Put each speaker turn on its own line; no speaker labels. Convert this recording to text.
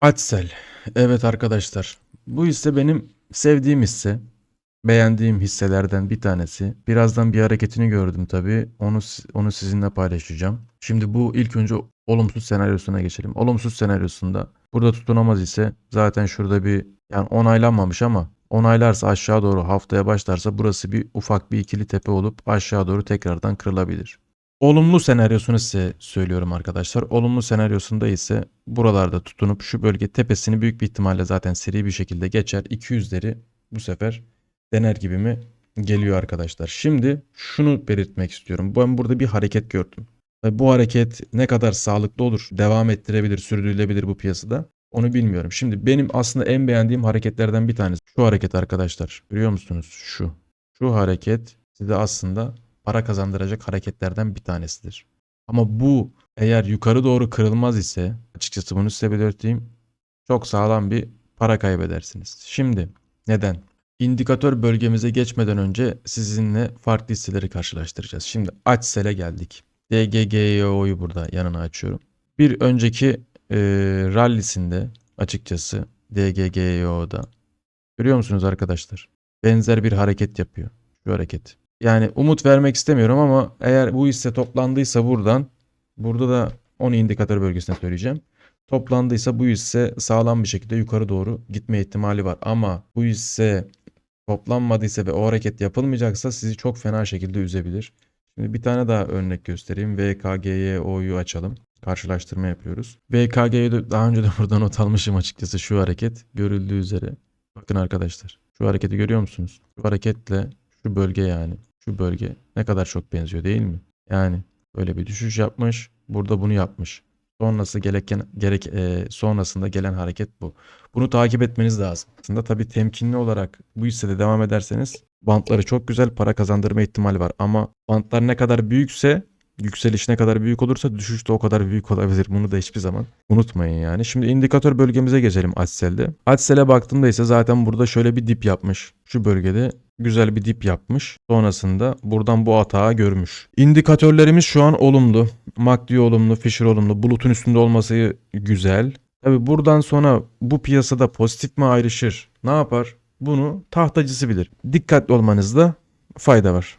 Açsel. Evet arkadaşlar. Bu hisse benim sevdiğim hisse. Beğendiğim hisselerden bir tanesi. Birazdan bir hareketini gördüm tabii. Onu onu sizinle paylaşacağım. Şimdi bu ilk önce olumsuz senaryosuna geçelim. Olumsuz senaryosunda burada tutunamaz ise zaten şurada bir yani onaylanmamış ama onaylarsa aşağı doğru haftaya başlarsa burası bir ufak bir ikili tepe olup aşağı doğru tekrardan kırılabilir. Olumlu senaryosunu size söylüyorum arkadaşlar. Olumlu senaryosunda ise buralarda tutunup şu bölge tepesini büyük bir ihtimalle zaten seri bir şekilde geçer. 200'leri bu sefer dener gibi mi geliyor arkadaşlar. Şimdi şunu belirtmek istiyorum. Ben burada bir hareket gördüm. Bu hareket ne kadar sağlıklı olur, devam ettirebilir, sürdürülebilir bu piyasada onu bilmiyorum. Şimdi benim aslında en beğendiğim hareketlerden bir tanesi. Şu hareket arkadaşlar. Görüyor musunuz? Şu. Şu hareket size aslında para kazandıracak hareketlerden bir tanesidir. Ama bu eğer yukarı doğru kırılmaz ise açıkçası bunu size belirteyim. Çok sağlam bir para kaybedersiniz. Şimdi neden? İndikatör bölgemize geçmeden önce sizinle farklı hisseleri karşılaştıracağız. Şimdi Açsel'e geldik. DGGO'yu burada yanına açıyorum. Bir önceki e, rallisinde açıkçası DGGO'da görüyor musunuz arkadaşlar? Benzer bir hareket yapıyor. Şu hareket. Yani umut vermek istemiyorum ama eğer bu hisse toplandıysa buradan burada da onu indikatör bölgesine söyleyeceğim. Toplandıysa bu hisse sağlam bir şekilde yukarı doğru gitme ihtimali var. Ama bu hisse toplanmadıysa ve o hareket yapılmayacaksa sizi çok fena şekilde üzebilir. Şimdi bir tane daha örnek göstereyim. VKGYO'yu açalım. Karşılaştırma yapıyoruz. VKG'yi daha önce de burada not almışım açıkçası şu hareket. Görüldüğü üzere. Bakın arkadaşlar. Şu hareketi görüyor musunuz? Şu hareketle şu bölge yani. Şu bölge ne kadar çok benziyor değil mi? Yani böyle bir düşüş yapmış. Burada bunu yapmış. Sonrası gereken gerek e, sonrasında gelen hareket bu. Bunu takip etmeniz lazım. Aslında tabii temkinli olarak bu hissede devam ederseniz bantları çok güzel para kazandırma ihtimali var. Ama bantlar ne kadar büyükse yükseliş ne kadar büyük olursa düşüş de o kadar büyük olabilir. Bunu da hiçbir zaman unutmayın yani. Şimdi indikatör bölgemize geçelim Açsel'de. Açsel'e baktığımda ise zaten burada şöyle bir dip yapmış. Şu bölgede güzel bir dip yapmış. Sonrasında buradan bu atağı görmüş. İndikatörlerimiz şu an olumlu. MACD olumlu, Fisher olumlu. Bulutun üstünde olması güzel. Tabi buradan sonra bu piyasada pozitif mi ayrışır? Ne yapar? Bunu tahtacısı bilir. Dikkatli olmanızda fayda var.